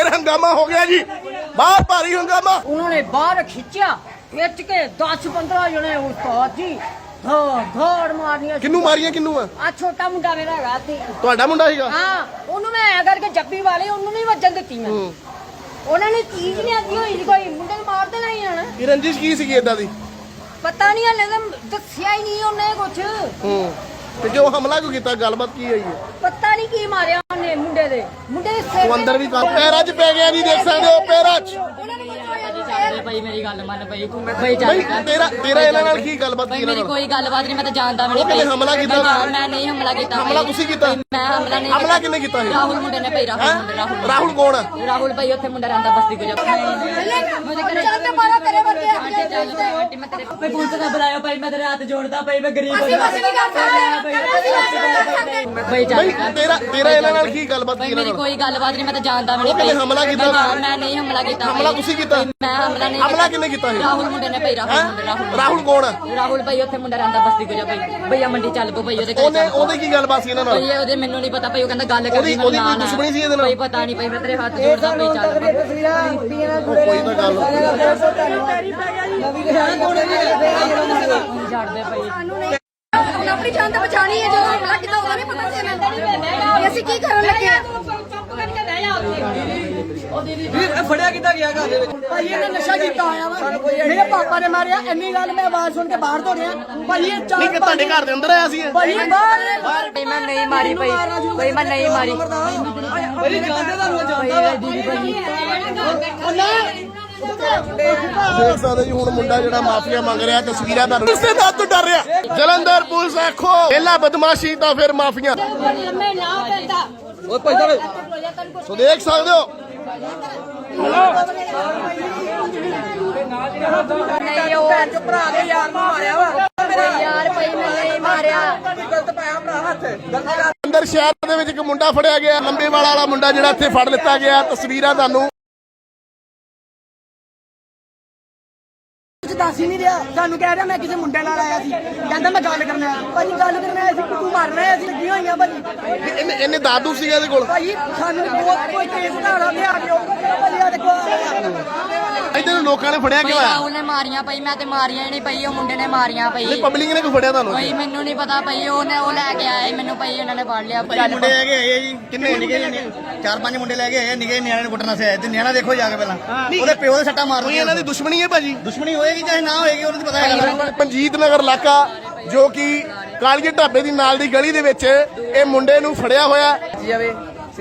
ਫਿਰ ਹੰਗਾਮਾ ਹੋ ਗਿਆ ਜੀ। ਬਾਹਰ ਭਾਰੀ ਹੰਗਾਮਾ। ਉਹਨਾਂ ਨੇ ਬਾਹਰ ਖਿੱਚਿਆ ਖਿੱਚ ਕੇ 10 15 ਜਣੇ ਉਸਤਾਦ ਜੀ ਧੋੜ ਧੋੜ ਮਾਰਨੀਆਂ ਕਿੰਨੂੰ ਮਾਰੀਆਂ ਕਿੰਨੂੰ ਆ? ਆ ਛੋਟਾ ਮੁੰਡਾ ਮੇਰਾ ਹੈਗਾ ਵੱਜਣ ਦਿੱਤੀਆਂ। ਉਹਨਾਂ ਨੇ ਚੀਜ਼ ਰੰਜਿਸ਼ ਕੀ ਸੀਗੀ ਇਦਾਂ ਦੀ? ਪਤਾ ਨਹੀਂ ਹਲੇ ਤਾਂ ਦੱਸਿਆ ਹੀ ਨਹੀਂ ਉਹਨੇ ਕੁਛ। ਤੇ ਜੋ ਹਮਲਾ ਕਿਉਂ ਕੀਤਾ ਗੱਲਬਾਤ ਕੀ ਹੋਈ ਹੈ? ਪਤਾ ਨਹੀਂ ਕੀ ਮਾਰਿਆ। ਮੁੰਡੇ ਦੇ ਮੁੰਡੇ ਦੇ ਸਿਰ ਉਹ ਅੰਦਰ ਵੀ ਪੈਰਾਂ 'ਚ ਪੈ ਗਿਆ ਨਹੀਂ ਦੇਖ ਸਕਦੇ ਹੋ ਪੈਰਾਂ 'ਚ ਉਹਨਾਂ ਨੇ ਭਾਈ ਮੇਰੀ ਗੱਲ ਮੰਨ ਭਾਈ ਭਾਈ ਚੱਲ ਬਈ ਤੇਰਾ ਤੇਰਾ ਇਹਨਾਂ ਨਾਲ ਕੀ ਗੱਲਬਾਤ ਕੀ ਮੇਰੀ ਨਾਲ? ਕੋਈ ਗੱਲਬਾਤ ਨਹੀਂ ਮੈਂ ਤਾਂ ਜਾਣਦਾ ਵੀ ਨਹੀਂ ਹਮਲਾ ਕੀਤਾ? ਮੈਂ ਨਹੀਂ ਹਮਲਾ ਕੀਤਾ। ਹਮਲਾ ਤੁਸੀਂ ਕੀਤਾ? ਮੈਂ ਹਮਲਾ ਨਹੀਂ ਹਮਲਾ ਕਿਹਨੇ ਕੀਤਾ ਸੀ? ਰਾਹੁਲ ਮੁੰਡੇ ਨੇ ਭਾਈ ਰਾਹੁਲ ਮੁੰਡੇ ਰਾਹੁਲ ਰਾਹੁਲ ਕੌਣ? ਆ ਰਾਹੁਲ ਭਾਈ ਉੱਥੇ ਮੁੰਡਾ ਰਹਿੰਦਾ ਬਸਤੀ ਗੁਜਾ ਚੱਲ ਤੇ ਮਾਰਾ ਤੇਰੇ ਵਰਗੇ ਆਂਟੀ ਮੈਂ ਤੇਰੇ ਭਾਈ ਪੁਲਿਸ ਦਾ ਬੁਲਾਇਆ ਭਾਈ ਮੈਂ ਤੇਰੇ ਹੱਥ ਜੋੜਦਾ ਭਾਈ ਮੈਂ ਗਰੀਬ ਅਸੀਂ ਕੁਛ ਨਹੀਂ ਕਰ ਸਕਦੇ। ਭਾਈ ਚੱਲ ਬਈ। ਤੇਰਾ ਤੇਰਾ ਇਹਨਾਂ ਨਾਲ ਕੀ ਗੱਲਬਾਤ ਕੀ ਭਾਈ ਇਹਨਾਂ ਮੇਰੀ ਨਾਲ? ਕੋਈ ਗੱਲਬਾਤ ਨਹੀਂ ਮੈਂ ਤਾਂ ਜਾਣਦਾ ਵੀ ਉਹ ਕਿਹਨੇ ਹਮਲਾ ਕੀਤਾ? ਮੈਂ ਜਾਣ- ਮੈਂ ਨਹੀਂ ਹਮਲਾ ਕੀਤਾ ਭਾਈ। ਹਮਲਾ ਤੁਸੀਂ ਕੀਤਾ? ਮੈਂ ਹਮਲਾ ਨਹੀਂ ਹਮਲਾ ਕਿਹਨੇ ਕੀਤਾ ਸੀ? ਰਾਹੁਲ ਮੁੰਡੇ ਨੇ ਭਾਈ ਰਾਹੁਲ ਮੁੰਡੇ ਰਾਹੁਲ ਰਾਹੁਲ ਕੌਣ ਆ ਰਾਹੁਲ ਭਾਈ ਉੱਥੇ ਮੁੰਡਾ ਰਹਿੰਦਾ ਬਸਤੀ ਗੁਜਾ ਭਾਈ ਭਈਆ ਮੰਡੀ ਚੱਲ ਪੋ ਭਾਈ ਉਹਦੇ ਘਰੇ ਉਹਨੇ। ਉਹਦੇ ਕੀ ਗੱਲਬਾਤ ਸੀ ਇਹਨਾਂ ਨਾਲ ਭਾਈ ਉਹਦੇ ਮੈਨੂੰ ਨਹੀਂ ਪਤਾ ਭਾਈ ਉਹ ਕਹਿੰਦਾ ਗੱਲ ਕਰਨੀ ਉਹਦੀ- ਉਹਦੀ ਕੋਈ ਦੁਸ਼ਮਣੀ ਸੀ ਇਹਦੇ ਨਾਲ? ਭਾਈ ਪਤਾ ਨਹੀਂ ਭਾਈ ਮੈਂ ਤੇਰੇ ਹੱਥ ਜੋੜਦਾ ਭਾਈ ਚੱਲ। ਉਹ ਕੋਈ ਤਾਂ ਗੱਲ ਛੱਡਦੇ ਭਾਈ ਆਪਣੀ ਜਾਨ ਤਾਂ ਬਚਾਣੀ ਹੈ ਜਦੋਂ ਹਮਲਾ ਕੀਤਾ ਉਹਦਾ ਨਹੀਂ ਪਤਾ ਸੀ ਇਹਨਾਂ ਅਸੀਂ ਕੀ ਕਰਨ ਲੱਗੇ ਆ ਫੜਿਆ ਕਿੱਦਾਂ ਗਿਆ ਘਰ ਦੇ ਵਿੱਚ ਭਾਈ ਇਹਨੇ ਨਸ਼ਾ ਕੀਤਾ ਹੋਇਆ ਵਾ ਮੇਰੇ ਪਾਪਾ ਨੇ ਮਾਰਿਆ ਇੰਨੀ ਗੱਲ ਮੈਂ ਆਵਾਜ਼ ਸੁਣ ਕੇ ਬਾਹਰ ਦੌੜਿਆ ਭਾਈ ਇਹ ਨਹੀਂ ਚਾਰ ਕਿ ਤੁਹਾਡੇ ਘਰ ਦੇ ਅੰਦਰ ਆਇਆ ਸੀ ਇਹ? ਭਾਈ ਬਾਹਰ ਭਾਈ ਮੈਂ ਨਹੀਂ ਮਾਰੀ ਭਾਈ ਭਾਈ ਮੈਂ ਨਹੀਂ ਮਾਰੀ ਭਾਈ ਜਾਣਦੇ ਤੁਹਾਨੂੰ ਜਾਣਦਾ ਦੇਖ ਸਕਦੇ ਜੀ ਹੁਣ ਮੁੰਡਾ ਜਿਹੜਾ ਮਾਫੀਆ ਮੰਗ ਰਿਹਾ ਤਸਵੀਰਾਂ ਦੇ ਤੋਂ ਡਰ ਰਿਹਾ ਜਲੰਧਰ ਪੁਲਿਸ ਆਖੋ ਪਹਿਲਾ ਬਦਮਾਸ਼ੀ ਤਾਂ ਫਿਰ ਮਾਫੀਆਂ ਲੰਮੇ ਨਾ ਪੈਂਦਾ ਓਏ ਭਾਈ ਸਾਹਿਬ। ਸੋ ਦੇਖ ਸਕਦੇ ਹੋ। ਨਹੀਂ ਉਹ ਭੈਣ ਚੋ ਭਰਾ ਦੇ ਯਾਰ ਨੂੰ ਮਾਰਿਆ ਵਾ। ਯਾਰ ਭਾਈ ਮੈਂ ਨਹੀਂ ਮਾਰਿਆ। ਗਲਤ ਪਾਇਆ ਭਰਾ ਹੱਥ। ਗਲਤ ਕਰ ਅੰਦਰ ਸ਼ਹਿਰ ਦੇ ਵਿੱਚ ਇੱਕ ਮੁੰਡਾ ਫੜਿਆ ਗਿਆ। ਲੰਬੇਵਾਲਾ ਵਾਲਾ ਮੁੰਡਾ ਜਿਹੜਾ ਇੱਥੇ ਫੜ ਲਿੱਤਾ ਗਿਆ। ਤਸਵੀਰਾਂ ਤੁਹਾਨੂੰ ਦੱਸ ਹੀ ਨਹੀਂ ਰਿਹਾ। ਸਾਨੂੰ ਕਹਿ ਰਿਹਾ ਮੈਂ ਕਿਸੇ ਮੁੰਡੇ ਨਾਲ ਆਇਆ ਸੀ। ਕਹਿੰਦਾ ਮੈਂ ਗੱਲ ਕਰਨਾ ਆਇਆ। ਭਾਈ ਗੱਲ ਕਰਨਾ ਆਇਆ ਸੀ ਤੂੰ ਮਾਰ ਰਿਹਾ ਸੀ ਲੱਗੀਆਂ ਹੋਈਆਂ ਭਾਈ ਇਹਨੇ ਇਹਨੇ ਦਾਦੂ ਸੀਗਾ ਇਹਦੇ ਕੋਲ? ਭਾਈ ਸਾਨੂੰ ਬਹੁਤ ਕੋਈ ਕੇਸ ਬਣਾਉਣਾ ਲਿਆ ਕੇ ਉਹ ਭਾਈ ਆ ਦੇਖੋ ਇੱਧਰ ਲੋਕਾਂ ਨੇ ਫੜਿਆ ਭਾਈ ਕਿਉਂ ਆ? ਰਾਹੁਲ ਨੇ ਮਾਰੀਆਂ ਭਾਈ ਮੈਂ ਤੇ ਮਾਰੀਆਂ ਹੀ ਨਹੀਂ ਭਾਈ ਉਹ ਮੁੰਡੇ ਨੇ ਮਾਰੀਆਂ ਭਾਈ। ਨਹੀਂ ਪਬਲਿਕ ਨੇ ਕਿਉਂ ਫੜਿਆ ਤੁਹਾਨੂੰ ਭਾਈ ਮੈਨੂੰ ਨਹੀਂ ਪਤਾ ਭਾਈ ਉਹਨੇ ਉਹ ਲੈ ਕੇ ਆਏ ਮੈਨੂੰ ਭਾਈ ਉਹਨਾਂ ਨੇ ਫੜ ਲਿਆ। ਭਾਈ ਮੁੰਡੇ ਹੈਗੇ ਆਏ ਆ ਜੀ। ਕਿੰਨੇ ਨਿੱਕੇ ਚਾਰ ਪੰਜ ਮੁੰਡੇ ਲੈ ਕੇ ਆਏ ਆ, ਨਿੱਕੇ ਨਿਆਣੇ ਨੂੰ ਕੁੱਟਣਾ ਸਿਆ ਤੇ ਨਿਆਣਾ ਦੇਖੋ ਜਾ ਕੇ ਪਹਿਲਾਂ। ਉਹਦੇ ਪਿਓ ਦੇ ਸੱਟਾਂ ਮਾਰ ਕੋਈ ਇਹਨਾਂ ਦੀ ਦੁਸ਼ਮਣੀ ਹੈ ਭਾਜੀ? ਦੁਸ਼ਮਣੀ ਹੋਏਗੀ ਚਾਹੇ ਨਾ ਹੋਏਗੀ ਉਹਨੂੰ ਤਾਂ ਪਤਾ ਹੈਗਾ। ਪੰਜੀਤ ਨਗਰ ਇਲਾਕਾ ਜੋ ਕਿ ਕਾਲਗੇ ਢਾਬੇ ਦੀ ਨਾਲ ਦੀ ਗਲੀ ਦੇ ਵਿੱਚ ਇਹ ਮੁੰਡੇ ਨੂੰ ਫੜਿਆ ਹੋਇਆ। ਜਾਵੇ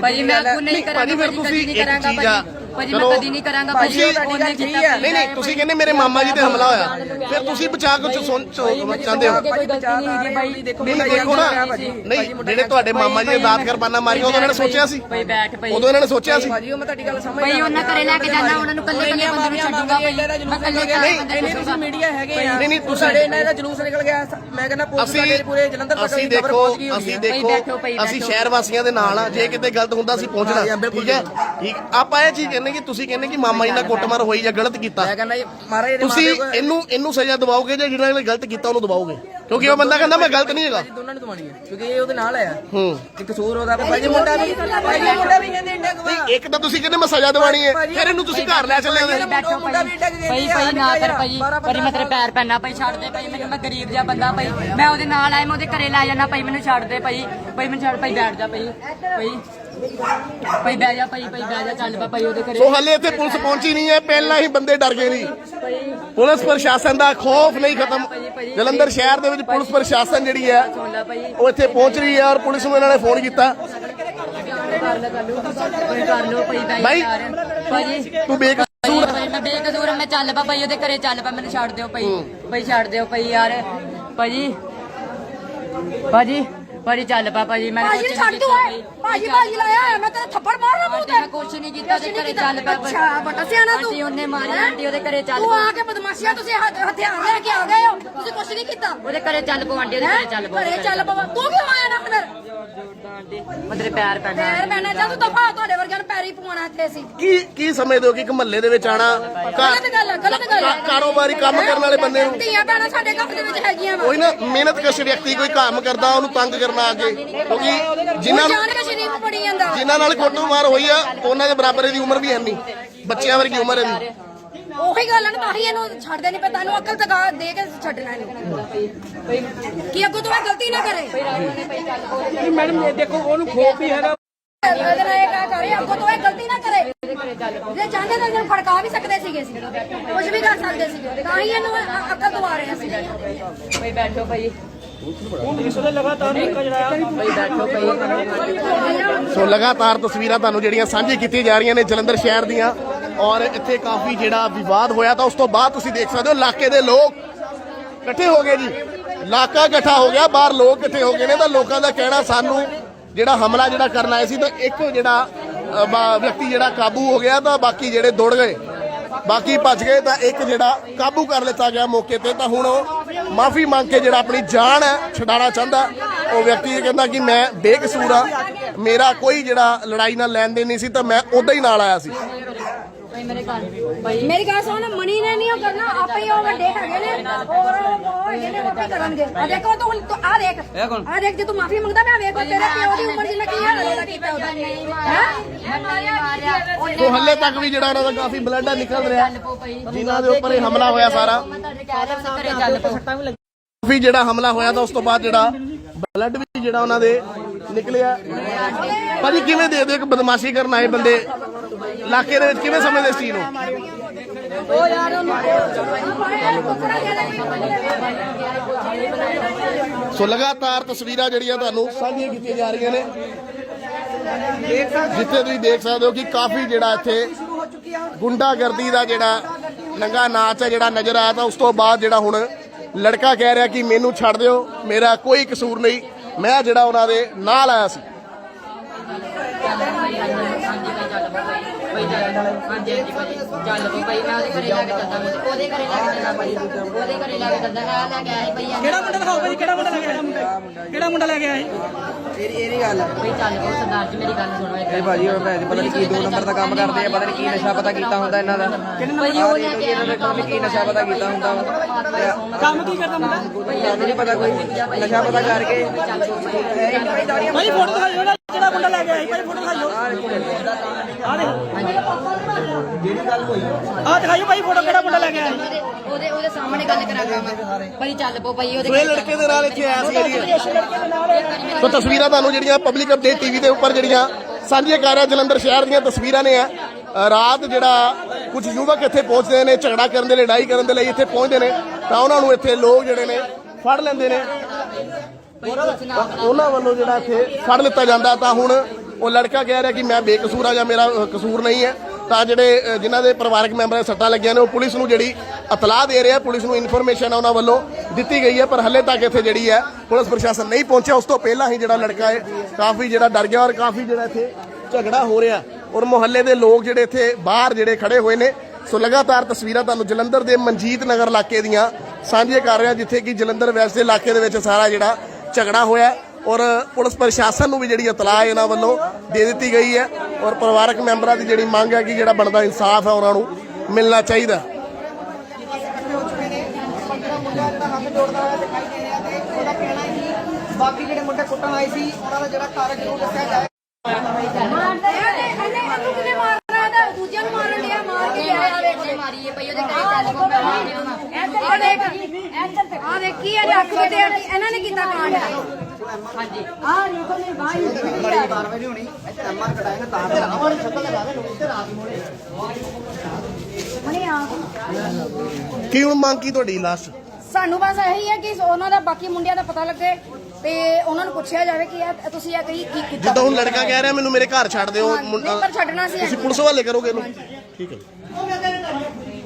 ਭਾਜੀ ਮੈਂ ਕੋ ਨਹੀਂ ਕਰਾਂਗਾ ਫਿਰ ਭਾਜੀ ਕਦੀ ਨਹੀਂ ਕਰਾਂਗਾ ਭਾਜੀ। ਭਾਜੀ ਮੈਂ। ਕਦੀ ਨਹੀਂ ਕਰਾਂਗਾ ਭਾਜੀ, ਉਹਨੇ ਕੀਤਾ। ਨਹੀਂ ਨਹੀਂ ਤੁਸੀਂ ਕਹਿੰਦੇ ਮੇਰੇ ਮਾਮਾ ਜੀ ਤੇ ਹਮਲਾ ਹੋਇਆ। ਫਿਰ ਤੁਸੀਂ ਬਚਾ ਕੇ ਚ ਸੁਣ ਚ- ਚਾਹੁੰਦੇ ਹੋ? ਕੋਈ ਗਲਤੀ ਨਹੀਂ ਹੈਗੀ ਦੇਖੋ ਨਹੀਂ ਨਹੀਂ ਦੇਖੋ ਨਾ। ਨਹੀਂ ਜਿਹੜੇ ਤੁਹਾਡੇ ਮਾਮਾ ਜੀ ਨੇ ਦਾਤ ਕਰਬਾਨਾ ਮਾਰੀਆਂ ਉਦੋਂ ਇਹਨਾਂ ਨੇ ਸੋਚਿਆ ਸੀ? ਭਾਈ ਬੈਠ ਭਾਈ। ਉਦੋਂ ਇਹਨਾਂ ਨੇ ਸੋਚਿਆ ਸੀ? ਭਾਜੀ ਉਹ ਮੈਂ ਤੁਹਾਡੀ ਗੱਲ ਸਮਝ ਭਾਈ ਉਹਨਾਂ ਘਰੇ ਲੈ ਕੇ ਜਾਣਾ ਉਹਨਾਂ ਨੂੰ ਕੱਲੇ ਕੱਲੇ ਬੰਦੇ ਨੂੰ ਛੱਡੂਗਾ ਭਾਈ। ਮੈਂ ਕੱਲੇ ਕੱਲੇ ਬੰਦੇ ਇੰਨੇ ਨੂੰ ਤੁਸੀਂ ਮੀਡੀਆ ਹੈਗੇ ਆ ਨਹੀਂ, ਨਹੀਂ, ਤੁਸੀਂ- ਸਾਡੇ ਇਹਨਾਂ ਦਾ ਜਲੂਸ ਨਿਕਲ ਗਿਆ। ਮੈਂ ਕਹਿੰਦਾ ਪੁਲਿਸ ਸਾਡੇ ਪੂਰੇ ਜਲੰਧਰ ਤੱਕ ਅਸੀਂ ਦੇਖੋ ਪਹੁੰਚ ਗਈ ਹੋਣੀ ਅਸੀਂ। ਦੇਖੋ ਅਸੀਂ। ਸ਼ਹਿਰ ਵਾਸੀਆਂ ਦੇ ਨਾਲ ਆ। ਜੇ ਕਿਤੇ ਗਲਤ ਹੁੰਦਾ ਅਸੀਂ ਪਹੁੰਚਣਾ ਠੀਕ ਹੈ ਠੀਕ ਆਪਾਂ ਇਹ ਚੀਜ਼ ਕਹਿੰਦੇ ਕਿ ਤੁਸੀਂ ਕਹਿੰਦੇ ਕਿ ਮਾਮਾ ਜੀ ਨਾਲ ਕੁੱਟਮਾਰ ਹੋਈ ਜਾਂ ਗਲਤ ਕੀਤਾ। ਮੈਂ ਕਹਿੰਦਾ ਜੀ ਮਹਾਰਾਜ ਦੇ ਤੁਸੀਂ ਮਾਪੇ ਇਹਨੂੰ ਇਹਨੂੰ ਸਜ਼ਾ ਦਿਵਾਓਗੇ ਜਾਂ ਜਿਹੜਾ ਨੇ ਗਲਤ ਕੀਤਾ ਉਹਨੂੰ ਦਿਵਾਓਗੇ? ਕਿਉਂਕਿ ਉਹ ਬੰਦਾ ਕਹਿੰਦਾ ਮੈਂ ਗਲਤ ਨਹੀਂ ਹੈਗਾ। ਦੋਨਾਂ ਨੂੰ ਦਵਾਣੀ ਹੈ ਕਿਉਂਕਿ ਇਹ ਉਹਦੇ ਨਾਲ ਆਇਆ। ਹੂੰ। ਇੱਕ ਕਸੂਰ ਉਹਦਾ ਭਾਈ ਜੀ ਮੁੰਡਾ ਵੀ ਭਾਈ ਜੀ ਮੁੰਡਾ ਵੀ ਕਹਿੰਦੇ ਇੰਡਾ ਗਵਾ ਇੱਕ ਤਾਂ ਤੁਸੀਂ ਕਹਿੰਦੇ ਮੈਂ ਸਜ਼ਾ ਦਿਵਾਣੀ ਹੈ ਫਿਰ ਇਹਨੂੰ ਤੁਸੀਂ ਘਰ ਲੈ ਚੱਲੇ ਹੋ। ਬੈਠੋ ਮੁੰਡਾ ਵੀ ਡਿੱਗ ਗਿਆ ਭਾਈ ਭਾਈ ਨਾ ਕਰ ਭਾਈ ਪਰ ਮੈਂ ਤੇਰੇ ਪੈਰ ਪੈਣਾ ਭਾਈ ਛੱਡ ਦੇ ਭਾਈ ਮੈਨੂੰ ਮੈਂ ਗਰੀਬ ਜਿਹਾ ਬੰਦਾ ਭਾਈ। ਮੈਂ ਉਹਦੇ ਨਾਲ ਆਇਆ ਮੈਂ ਉਹਦੇ ਘਰੇ ਲੈ ਜਾਣਾ ਭਾਈ ਮੈਨੂੰ ਛੱਡ ਦੇ ਭਾਈ। ਭਾਈ ਮੈਨੂੰ ਛੱਡ ਭਾਈ ਬੈਠ ਜਾ ਭਾਈ। ਭਾਈ ਭਾਈ ਬਹਿ ਜਾ ਭਾਈ ਭਾਈ ਬਹਿ ਜਾ ਚੱਲ ਪਾ ਭਾਈ ਉਹਦੇ ਘਰੇ। ਸੋ ਹਲੇ ਇੱਥੇ ਪੁਲਿਸ ਪਹੁੰਚੀ ਨਹੀਂ ਹੈ ਪਹਿਲਾਂ ਹੀ ਬੰਦੇ ਡਰ ਗਏ ਨਹੀਂ ਪੁਲਿਸ ਪ੍ਰਸ਼ਾਸਨ ਦਾ ਖੌਫ ਨਹੀਂ ਖਤਮ। ਜਲੰਧਰ ਸ਼ਹਿਰ ਦੇ ਵਿੱਚ ਪੁਲਿਸ ਪ੍ਰਸ਼ਾਸਨ ਜਿਹੜੀ ਹੈ ਉਹ ਇੱਥੇ ਪਹੁੰਚ ਰਹੀ ਹੈ ਔਰ ਪੁਲਿਸ ਨੂੰ ਇਹਨਾਂ ਨੇ ਫੋਨ ਕੀਤਾ। ਭਾਈ ਤੂੰ ਮੈਂ ਬੇਕਸੂਰ ਮੈਂ ਚੱਲ ਪਾ ਭਾਈ ਉਹਦੇ ਘਰੇ ਚੱਲ ਪਾ ਮੈਨੂੰ ਛੱਡ ਦਿਓ ਭਾਈ। ਭਾਈ ਛੱਡ ਦਿਓ ਭਾਈ ਯਾਰ। ਭਾਜੀ ਭਾਜੀ ਭਾਜੀ ਚੱਲ ਪਾ ਭਾਜੀ ਮੈਂ ਭਾਜੀ ਨੂੰ ਛੱਡ ਦੂ ਭਾਜੀ ਭਾਜੀ ਲਾਇਆ ਹੋਇਆ, ਮੈਂ ਤੇਰਾ ਥੱਪੜ ਮਾਰਨਾ ਮੂੰਹ ਤੇ। ਕੁਛ ਨਹੀਂ ਕੀਤਾ ਉਹਦੇ ਘਰੇ ਚੱਲ ਪਾ ਭਾਈ। ਅੱਛਾ ਵੱਡਾ ਸਿਆਣਾ ਤੂੰ। ਆਂਟੀ ਉਹਨੇ ਮਾਰੀ ਆਂਟੀ ਉਹਦੇ ਘਰੇ ਚੱਲ ਤੂੰ ਆ ਕੇ ਬਦਮਾਸ਼ੀਆਂ ਤੁਸੀਂ ਹਥ- ਹਥਿਆਰ ਲੈ ਕੇ ਆ ਗਏ ਹੋ। ਤੁਸੀਂ ਕੁਛ ਨਹੀਂ ਕੀਤਾ। ਉਹਦੇ ਘਰੇ ਚੱਲ ਪਾ ਆਂਟੀ ਉਹਦੇ ਘਰੇ ਚੱਲ ਪਾ ਘਰੇ ਚੱਲ ਬਾਬਾ ਤੂੰ ਕਿਉਂ ਆਇਆ ਨਾ ਅੰਦਰ? ਜੋੜਦਾ ਆਂਟੀ ਮੈਂ ਤੇਰੇ ਪੈਰ ਪੈਣਾ। ਪੈਰ ਪੈਣਾ। ਜਾਂ ਤੂੰ ਦਫਾ ਤੁਹਾਡੇ ਵਰਗਿਆਂ ਨੂੰ ਪੈਰੀ ਪਵਾਉਣਾ ਇੱਥੇ ਸੀ ਕੀ ਕੀ ਸਮਝਦੇ ਹੋ ਕਿ ਇੱਕ ਮਹੱਲੇ ਦੇ ਵਿੱਚ ਆਣਾ? ਗਲਤ ਗੱਲ ਹੈ ਗਲਤ ਗੱਲ ਹੈ ਕਾਰੋਬਾਰੀ ਕੰਮ ਕਰਨ ਵਾਲੇ ਬੰਦੇ ਨੂੰ। ਧੀਆਂ ਭੈਣਾਂ ਸਾਡੇ ਘਰ ਦੇ ਵਿੱਚ ਹੈਗੀਆਂ ਵਾ। ਕੋਈ ਨਾ ਮਿਹਨਤ ਕਸ਼ ਵਿਅਕਤੀ ਕੋਈ ਕੰਮ ਕਰਦਾ ਉਹਨੂੰ ਤੰਗ ਕਰਨਾ ਅੱਗੇ। ਕਿਉਂਕਿ ਜਿਨ੍ਹਾਂ ਨੂੰ ਜਾਣ ਕੇ ਜਾਂਦਾ। ਜਿਨ੍ਹਾਂ ਨਾਲ ਕੁੱਟਮਾਰ ਹੋਈ ਆ ਉਹਨਾਂ ਦੇ ਬਰਾਬਰ ਦੀ ਉਮਰ ਵੀ ਹੈ ਨਹੀਂ। ਬੱਚਿਆਂ ਵਰਗੀ ਉਮਰ ਹੈ ਦੀ ਉਹੀ ਗੱਲ ਹੈ ਨਾ ਤਾਂ ਹੀ ਇਹਨੂੰ ਛੱਡਦੇ ਨਹੀਂ ਪਏ ਤੈਨੂੰ ਅਕਲ ਤਕਾ ਦੇ ਕੇ ਛੱਡਣਾ ਇਹਨੂੰ। ਕੀ ਅੱਗੋਂ ਤੋਂ ਇਹ ਗਲਤੀ ਨਾ ਕਰੇ। ਮੈਡਮ ਇਹ ਦੇਖੋ ਉਹਨੂੰ ਖੋਪ ਵੀ ਹੈਗਾ। ਅਗਰ ਇਹ ਕਾ ਕਰੇ ਅੱਗੋਂ ਤੋਂ ਇਹ ਗਲਤੀ ਨਾ ਕਰੇ। ਜੇ ਚਾਹੁੰਦੇ ਤਾਂ ਇਹਨੂੰ ਫੜਕਾ ਵੀ ਸਕਦੇ ਸੀਗੇ ਸੀ ਕੁਝ ਵੀ ਕਰ ਸਕਦੇ ਸੀਗੇ। ਤਾਂ ਹੀ ਇਹਨੂੰ ਅਕਲ ਦਵਾ ਰਹੇ ਸੀ ਭਾਈ ਬੈਠੋ ਭਾਈ ਸੋ ਲਗਾਤਾਰ ਤਸਵੀਰਾਂ ਤੁਹਾਨੂੰ ਜਿਹੜੀਆਂ ਸਾਂਝੀ ਕੀਤੀਆਂ ਜਾ ਰਹੀਆਂ ਨੇ ਜਲੰਧਰ ਸ਼ਹਿਰ ਦੀਆਂ ਔਰ ਇੱਥੇ ਕਾਫੀ ਜਿਹੜਾ ਵਿਵਾਦ ਹੋਇਆ ਤਾਂ ਉਸ ਤੋਂ ਬਾਅਦ ਤੁਸੀਂ ਦੇਖ ਸਕਦੇ ਹੋ ਇਲਾਕੇ ਦੇ ਲੋਕ ਇਕੱਠੇ ਹੋ ਗਏ ਜੀ। ਇਲਾਕਾ ਇਕੱਠਾ ਹੋ ਗਿਆ, ਬਾਹਰ ਲੋਕ ਇਕੱਠੇ ਹੋ ਗਏ ਨੇ ਤਾਂ ਲੋਕਾਂ ਦਾ ਕਹਿਣਾ ਸਾਨੂੰ ਜਿਹੜਾ ਹਮਲਾ ਜਿਹੜਾ ਕਰਨ ਆਇਆ ਸੀ ਤਾਂ ਇੱਕ ਜਿਹੜਾ ਵਿਅਕਤੀ ਜਿਹੜਾ ਕਾਬੂ ਹੋ ਗਿਆ ਤਾਂ ਬਾਕੀ ਜਿਹੜੇ ਦੌੜ ਗਏ। ਬਾਕੀ ਭੱਜ ਗਏ ਤਾਂ ਇੱਕ ਜਿਹੜਾ ਕਾਬੂ ਕਰ ਲਿੱਤਾ ਗਿਆ ਮੌਕੇ ਤੇ, ਤਾਂ ਹੁਣ ਉਹ ਮਾਫੀ ਮੰਗ ਕੇ ਜਿਹੜਾ ਆਪਣੀ ਜਾਨ ਹੈ ਛਡਾਣਾ ਚਾਹੁੰਦਾ। ਉਹ ਵਿਅਕਤੀ ਇਹ ਕਹਿੰਦਾ ਕਿ ਮੈਂ ਬੇਕਸੂਰ ਆ ਮੇਰਾ ਕੋਈ ਜਿਹੜਾ ਲੜਾਈ ਨਾਲ ਲੈਣ ਦੇਣ ਨਹੀਂ ਸੀ, ਤਾਂ ਮੈਂ ਉਦਾਂ ਹੀ ਨਾਲ ਆਇਆ ਸੀ। ਮੇਰੇ ਘਰ ਭਾਈ ਮੇਰੀ ਗੱਲ ਸੁਣ ਮਣੀ ਨੇ ਨਹੀਂ ਉਹ ਕਰਨਾ ਆਪੇ ਹੀ ਉਹ ਵੱਡੇ ਹੈਗੇ ਨੇ ਹੋਰ ਉਹ ਉਹ ਹੈਗੇ ਨੇ ਉਹ ਆਪੇ ਕਰਨਗੇ। ਆ ਦੇਖੋ ਤੂੰ ਤੂੰ ਆ ਦੇਖ ਆ ਦੇਖ ਜੇ ਤੂੰ ਮਾਫੀ ਮੰਗਦਾ ਮੈਂ ਵੇਖੋ ਤੇਰੇ ਪਿਓ ਦੀ ਉਮਰ ਜਿੰਨਾ ਕੀ ਹਾਲ ਉਹਦਾ ਕੀਤਾ ਉਹਦਾ ਹੈ? ਤੋ ਹੱਲੇ ਤੱਕ ਵੀ ਜਿਹੜਾ ਉਹਨਾਂ ਦਾ ਕਾਫੀ ਬਲੱਡ ਨਿਕਲ ਰਿਹਾ। ਜਿਨ੍ਹਾਂ ਦੇ ਉੱਪਰ ਇਹ ਹਮਲਾ ਹੋਇਆ ਸਾਰਾ। ਕਾਫੀ ਜਿਹੜਾ ਹਮਲਾ ਹੋਇਆ ਤਾਂ ਉਸ ਤੋਂ ਬਾਅਦ ਜਿਹੜਾ ਬਲੱਡ ਵੀ ਜਿਹੜਾ ਉਹਨਾਂ ਦੇ ਨਿਕਲਿਆ। ਭਾਜੀ ਕਿਵੇਂ ਦੇ ਦਿਓ ਇੱਕ ਬਦਮਾਸ਼ੀ ਕਰਨ ਆਏ ਬੰਦੇ? ਇਲਾਕੇ ਦੇ ਵਿੱਚ ਕਿਵੇਂ ਸਮਝਦੇ ਇਸ ਚੀਜ਼ ਨੂੰ? ਸੋ ਲਗਾਤਾਰ ਤਸਵੀਰਾਂ ਜਿਹੜੀਆਂ ਤੁਹਾਨੂੰ ਸਾਂਝੀਆਂ ਕੀਤੀਆਂ ਜਾ ਰਹੀਆਂ ਨੇ। ਜਿੱਥੇ ਤੁਸੀਂ ਦੇਖ ਸਕਦੇ ਹੋ ਕਿ ਕਾਫੀ ਜਿਹੜਾ ਇੱਥੇ ਗੁੰਡਾਗਰਦੀ ਦਾ ਜਿਹੜਾ ਨੰਗਾ ਨਾਚ ਹੈ ਜਿਹੜਾ ਨਜ਼ਰ ਆਇਆ ਤਾਂ ਉਸ ਤੋਂ ਬਾਅਦ ਜਿਹੜਾ ਹੁਣ ਲੜਕਾ ਕਹਿ ਰਿਹਾ ਕਿ ਮੈਨੂੰ ਛੱਡ ਦਿਓ ਮੇਰਾ ਕੋਈ ਕਸੂਰ ਨਹੀਂ। ਮੈਂ ਜਿਹੜਾ ਉਹਨਾਂ ਦੇ ਨਾਲ ਆਇਆ ਸੀ ਭਾਈ ਚੱਲ ਹਾਂਜੀ ਹਾਂਜੀ ਭਾਈ ਚੱਲ ਪੋ ਭਾਈ ਮੈਂ ਉਹਦੇ ਘਰੇ ਲੈ ਕੇ ਚੱਲਦਾ ਉਹਦੇ ਘਰੇ ਲੈ ਕੇ ਚੱਲਦਾ ਭਾਈ ਉਹਦੇ ਘਰੇ ਲੈ ਕੇ ਚੱਲਦਾ ਆ ਲੈ ਕੇ ਆਇਆ ਭਾਈ ਆ ਕਿਹੜਾ ਮੁੰਡਾ ਦਿਖਾਓ ਭਾਈ ਕਿਹੜਾ ਮੁੰਡਾ ਲੈ ਕੇ ਆਇਆ ਮੁੰਡਾ ਕਿਹੜਾ ਮੁੰਡਾ ਲੈ ਕੇ ਆਇਆ ਇਹਦੀ ਇਹਦੀ ਗੱਲ ਭਾਈ ਚੱਲ ਪੋ ਸਰਦਾਰ ਜੀ ਮੇਰੀ ਗੱਲ ਸੁਣੋ ਇਹ ਭਾਜੀ ਉਹ ਭੈਣ ਪਤਾ ਨਹੀਂ ਕੀ ਦੋ ਨੰਬਰ ਦਾ ਕੰਮ ਕਰਦੇ ਆ ਪਤਾ ਨਹੀਂ ਕੀ ਨਸ਼ਾ ਪਤਾ ਕੀਤਾ ਹੁੰਦਾ ਇਹਨਾਂ ਦਾ ਭਾਈ ਉਹ ਲੈ ਕੇ ਇਹਨਾਂ ਨੇ ਪਤਾ ਕੀ ਨਸ਼ਾ ਪਤਾ ਕੀਤਾ ਹੁੰਦਾ ਵਾ। ਕੰਮ ਕੀ ਕਰਦਾ ਮੁੰਡਾ ਸਾਨੂੰ ਨਹੀਂ ਪਤਾ ਕੋਈ ਨਸ਼ਾ ਪਤਾ ਕਰਕੇ ਭਾਈ ਫੋਟੋ ਦਿਖਾਓ ਜਿਹੜਾ ਜਿਹੜਾ ਮੁੰਡਾ ਲੈ ਕੇ ਆਇਆ ਸੀ, ਭਾਈ ਫੋਟੋ ਦਿਖਾਓ ਆ ਦੇ ਆ ਦਿਖਾਓ ਭਾਈ ਫੋਟੋ ਕਿਹੜਾ ਮੁੰਡਾ ਲੈ ਕੇ ਆਇਆ ਸੀ? ਉਹਦੇ ਉਹਦੇ ਉਹਦੇ ਸਾਹਮਣੇ ਗੱਲ ਕਰਾਂਗਾ ਮੈਂ। ਭਾਈ ਚੱਲ ਪੋ ਭਾਈ ਉਹਦੇ ਸੋ ਇਹ ਲੜਕੇ ਦੇ ਨਾਲ ਇੱਥੇ ਆਇਆ ਸੀ। ਜਿਹੜੀ ਸੋ। ਤਸਵੀਰਾਂ ਤੁਹਾਨੂੰ ਜਿਹੜੀਆਂ ਪਬਲਿਕ ਅਪਡੇਟ ਟੀਵੀ ਦੇ ਉੱਪਰ ਜਿਹੜੀਆਂ ਸਾਂਝੀਆਂ ਕਰ ਰਿਹਾ ਜਲੰਧਰ ਸ਼ਹਿਰ ਦੀਆਂ ਤਸਵੀਰਾਂ ਨੇ ਆ। ਅ, ਰਾਤ ਜਿਹੜਾ ਕੁਝ ਯੁਵਕ ਇੱਥੇ ਪਹੁੰਚਦੇ ਨੇ ਝਗੜਾ ਕਰਨ ਦੇ ਲਈ ਲੜਾਈ ਕਰਨ ਦੇ ਲਈ ਇੱਥੇ ਪਹੁੰਚਦੇ ਨੇ ਤਾਂ ਉਹਨਾਂ ਨੂੰ ਇੱਥੇ ਲੋਕ ਜਿਹੜੇ ਨੇ ਫੜ ਲੈਂਦੇ ਨੇ। ਉਹਨਾਂ ਵੱਲੋਂ ਜਿਹੜਾ ਇੱਥੇ ਫੜ ਲਿੱਤਾ ਜਾਂਦਾ ਤਾਂ ਹੁਣ ਉਹ ਲੜਕਾ ਕਹਿ ਰਿਹਾ ਕਿ ਮੈਂ ਬੇਕਸੂਰ ਆ ਜਾਂ ਮੇਰਾ ਕਸੂਰ ਨਹੀਂ ਹੈ। ਤਾਂ ਜਿਹੜੇ ਜਿਨ੍ਹਾਂ ਦੇ ਪਰਿਵਾਰਕ ਮੈਂਬਰਾਂ ਦੇ ਸੱਟਾਂ ਲੱਗੀਆਂ ਨੇ ਉਹ ਪੁਲਿਸ ਨੂੰ ਜਿਹੜੀ ਇਤਲਾਹ ਦੇ ਰਿਹਾ ਪੁਲਿਸ ਨੂੰ ਇਨਫੋਰਮੇਸ਼ਨ ਉਹਨਾਂ ਵੱਲੋਂ ਦਿੱਤੀ ਗਈ ਹੈ ਪਰ ਹੱਲੇ ਤੱਕ ਇੱਥੇ ਜਿਹੜੀ ਹੈ ਪੁਲਿਸ ਪ੍ਰਸ਼ਾਸਨ ਨਹੀਂ ਪਹੁੰਚਿਆ। ਉਸ ਤੋਂ ਪਹਿਲਾਂ ਹੀ ਜਿਹੜਾ ਲੜਕਾ ਹੈ ਕਾਫੀ ਜਿਹੜਾ ਡਰ ਗਿਆ ਔਰ ਕਾਫੀ ਜਿਹੜਾ ਇੱਥੇ ਝਗੜਾ ਹੋ ਰਿਹਾ। ਔਰ ਮੁਹੱਲੇ ਦੇ ਲੋਕ ਜਿਹੜੇ ਇੱਥੇ ਬਾਹਰ ਜਿਹੜੇ ਖੜੇ ਹੋਏ ਨੇ ਸੋ ਲਗਾਤਾਰ ਤਸਵੀਰਾਂ ਤੁਹਾਨੂੰ ਜਲੰਧਰ ਦੇ ਮਨਜੀਤ ਨਗਰ ਇਲਾਕੇ ਦੀਆਂ ਸਾਂਝੀਆਂ ਕਰ ਰਿਹਾ ਜਿੱਥੇ ਕਿ ਜਲੰਧਰ ਵੈਸਟ ਦੇ ਇਲਾਕੇ ਦੇ ਵਿੱਚ ਸਾਰਾ ਜਿਹੜਾ ਝਗੜਾ ਹੋਇਆ ਔਰ ਪੁਲਿਸ ਪ੍ਰਸ਼ਾਸਨ ਨੂੰ ਵੀ ਜਿਹੜੀ ਇਤਲਾਹ ਇਹਨਾਂ ਵੱਲੋਂ ਦੇ ਦਿੱਤੀ ਗਈ ਹੈ ਔਰ ਪਰਿਵਾਰਕ ਮੈਂਬਰਾਂ ਦੀ ਜਿਹੜੀ ਮੰਗ ਹੈ ਕਿ ਜਿਹੜਾ ਬਣਦਾ ਇਨਸਾਫ ਹੈ ਉਹਨਾਂ ਨੂੰ ਮਿਲਣਾ ਚਾਹੀਦਾ ਬਾਕੀ ਜਿਹੜੇ ਮੁੰਡੇ ਕੁੱਟਣ ਆਏ ਸੀ ਉਹਨਾਂ ਦਾ ਜਿਹੜਾ ਕਾਰਨ ਜ਼ਰੂਰ ਦੱਸਿਆ ਜਾਏ ਇਹਨੇ ਇਹਨੂੰ ਕਿਵੇਂ ਮਾਰਨਾ ਇਹਦਾ ਦੂਜਿਆਂ ਨੂੰ ਮਾਰਨ ਲਿਆ ਮਾਰ ਕੇ ਲਿਆ ਆ ਵੇਖ ਮਾਰੀ ਹੈ ਭਾਈ ਉਹਦੇ ਘਰੇ ਚੱਲ ਪੋ ਮੈਂ ਮਾਰੀ ਉਹਨੂੰ ਇੱਧਰ ਦੇਖ ਇੱਧਰ ਤੇ ਕੀ ਇਹਨੇ ਅੱਖ ਤੇ ਇਹਨਾਂ ਨੇ ਕੀਤਾ ਕਾਂਡ। ਹਾਂਜੀ। ਆ ਦੇਖੋ ਮੇਰੀ ਬਾਈ ਬੜੀ ਕਾਰਵਾਈ ਨਹੀਂ ਹੋਣੀ। ਇੱਥੇ ਐਮਆਰ ਕਟਾਏਗਾ ਤਾਂ ਮਣੀ ਆ ਕੀ ਹੁਣ ਮੰਗ ਕੀ ਤੁਹਾਡੀ ਲਾਸਟ ਸਾਨੂੰ ਬਸ ਇਹੀ ਹੈ ਕਿ ਉਹਨਾਂ ਦਾ ਬਾਕੀ ਮੁੰਡਿਆਂ ਦਾ ਪਤਾ ਲੱਗੇ ਤੇ ਉਹਨਾਂ ਨੂੰ ਪੁੱਛਿਆ ਜਾਵੇ ਕਿ ਇਹ ਤੁਸੀਂ ਇਹ ਕਹੀ ਕੀ ਕੀਤਾ। ਜਿੱਦਾਂ ਹੁਣ ਲੜਕਾ ਕਹਿ ਰਿਹਾ ਮੈਨੂੰ ਮੇਰੇ ਘਰ ਛੱਡ ਦਿਓ ਨਹੀਂ, ਪਰ ਛੱਡਣਾ ਸੀ ਤੁਸੀਂ ਪੁਲਿਸ ਵਾਲੇ ਕਰੋਗੇ ਇਹਨੂੰ? ਠੀਕ ਹੈ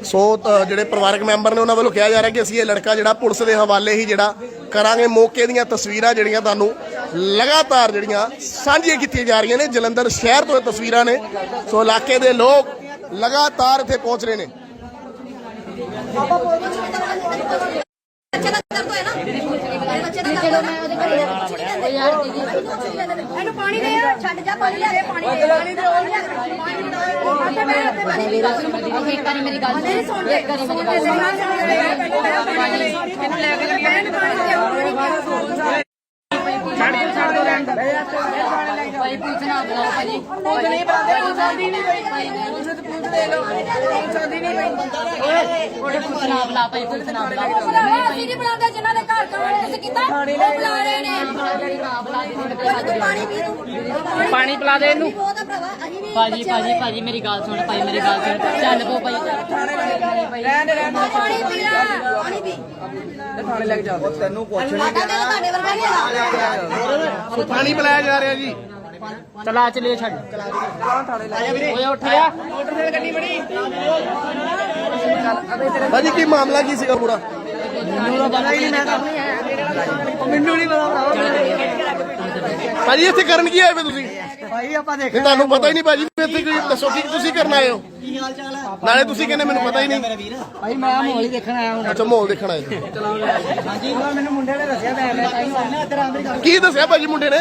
ਸੋ ਜਿਹੜੇ ਪਰਿਵਾਰਕ ਮੈਂਬਰ ਨੇ ਉਹਨਾਂ ਵੱਲੋਂ ਕਿਹਾ ਜਾ ਰਿਹਾ ਕਿ ਅਸੀਂ ਇਹ ਲੜਕਾ ਜਿਹੜਾ ਪੁਲਿਸ ਦੇ ਹਵਾਲੇ ਹੀ ਜਿਹੜਾ ਕਰਾਂਗੇ ਮੌਕੇ ਦੀਆਂ ਤਸਵੀਰਾਂ ਜਿਹੜੀਆਂ ਤੁਹਾਨੂੰ ਲਗਾਤਾਰ ਜਿਹੜੀਆਂ ਸਾਂਝੀਆਂ ਕੀਤੀਆਂ ਜਾ ਰਹੀਆਂ ਨੇ ਜਲੰਧਰ ਸ਼ਹਿਰ ਤੋਂ ਇਹ ਤਸਵੀਰਾਂ ਨੇ। ਸੋ ਇਲਾਕੇ ਦੇ ਲੋਕ ਲਗਾਤਾਰ ਇੱਥੇ ਪਹੁੰਚ ਰਹੇ ਨੇ। ਬੱਚੇ ਦਾ ਦਰਦ ਹੋਇਆ ਨਾ? ਮੇਰੇ ਬੱਚੇ ਕਿਤੇ ਚਲੋ ਮੈਂ ਉਹਦੇ ਘਰੇ ਯਾਰ ਦੀਦੀ। ਇਹਨੂੰ ਪਾਣੀ ਦੇ ਛੱਡ ਜਾ ਪਾਣੀ ਕੇ ਪਾਣੀ ਦੇ ਪਾਣੀ ਦੇ ਇੱਕ ਵਾਰੀ ਮੇਰੀ ਗੱਲ ਸੁਣਦੇ ਇੱਕ ਵਾਰੀ ਮੇਰੀ ਗੱਲ ਲੈ ਭਾਈ ਪੁੱਛਣਾ ਬੁਲਾਓ ਭਾਜੀ ਪੁਲਿਸ ਨਹੀਂ ਬੁਲਾਉਂਦੇ ਪੁਲਿਸ ਆਉਂਦੀ ਨਹੀਂ ਪਈ ਪੁਲਿਸ ਤੇ ਪੁਲਿਸ ਦੇ ਲੋ ਪੁਲਿਸ ਆਉਂਦੀ ਨਹੀਂ ਪਈ ਪੁੱਛਣਾ ਬੁਲਾ ਭਾਈ ਪੁੱਛਣਾ ਬੁਲਾ ਭਰਾਵਾ ਅਸੀਂ ਨਹੀਂ ਬੁਲਾਉਂਦੇ ਜਿਨ੍ਹਾਂ ਦੇ ਘਰ ਕੰਮ ਤੁਸੀਂ ਕੀਤਾ ਉਹ ਬੁਲਾ ਰਹੇ ਨੇ ਪਾਣੀ ਪੀ ਤੂੰ ਪਾਣੀ ਪਿਲਾ ਦੇ ਇਹਨੂੰ। ਭਾਜੀ ਭਾਜੀ ਭਾਜੀ ਮੇਰੀ ਗੱਲ ਸੁਣ ਭਾਈ ਮੇਰੀ ਗੱਲ ਸੁਣ। ਚੱਲ ਪੋ ਭਾਈ। ਪਾਣੀ ਪੀ ਲੈ ਪਾਣੀ ਪੀ। ਤੈਨੂੰ ਪੁੱਛ ਸਾਡਾ ਦਿਲ ਤੁਹਾਡੇ ਵਰਗਾ ਨਹੀਂ ਹੈਗਾ। ਪਾਣੀ ਪਿਲਾਇਆ ਜਾ ਰਿਹਾ ਜੀ। ਚਲਾ ਚਲੇ ਛੱਡ। ਓਏ ਉੱਠ ਗਿਆ ਭਾਜੀ ਕੀ ਮਾਮਲਾ ਕੀ ਸੀਗਾ ਪੂਰਾ? ਮੈਨੂੰ ਨਹੀਂ ਪਤਾ ਭਰਾਵਾ। ਭਾਜੀ ਇੱਥੇ ਕਰਨ ਕੀ ਆਏ ਵੇ ਤੁਸੀਂ? ਭਾਈ ਆਪਾਂ ਦੇਖ ਇਹ ਤੁਹਾਨੂੰ ਪਤਾ ਹੀ ਨਹੀਂ ਭਾਜੀ ਵੀ ਇੱਥੇ ਕੋਈ ਦੱਸੋ ਕੀ ਤੁਸੀਂ ਕਰਨ ਆਏ ਹੋ। ਨਾਲੇ ਤੁਸੀਂ ਕਹਿੰਦੇ ਮੈਨੂੰ ਪਤਾ ਹੀ ਨਹੀਂ। ਭਾਈ ਮੈਂ ਮੋਹਲੀ ਦੇਖਣ ਆਇਆ ਹਾਂ ਅੱਛਾ ਮਾਹੌਲ ਦੇਖਣ ਆਏ। ਹੋ। ਹਾਂਜੀ ਉਹਨਾਂ ਮੈਨੂੰ ਮੁੰਡੇ ਨੇ ਦੱਸਿਆ ਤਾਂ ਮੈਂ ਟਾਈਮ ਆਇਆ ਤੇਰਾ ਅੰਦਰ ਕੀ ਦੱਸਿਆ ਭਾਜੀ ਮੁੰਡੇ ਨੇ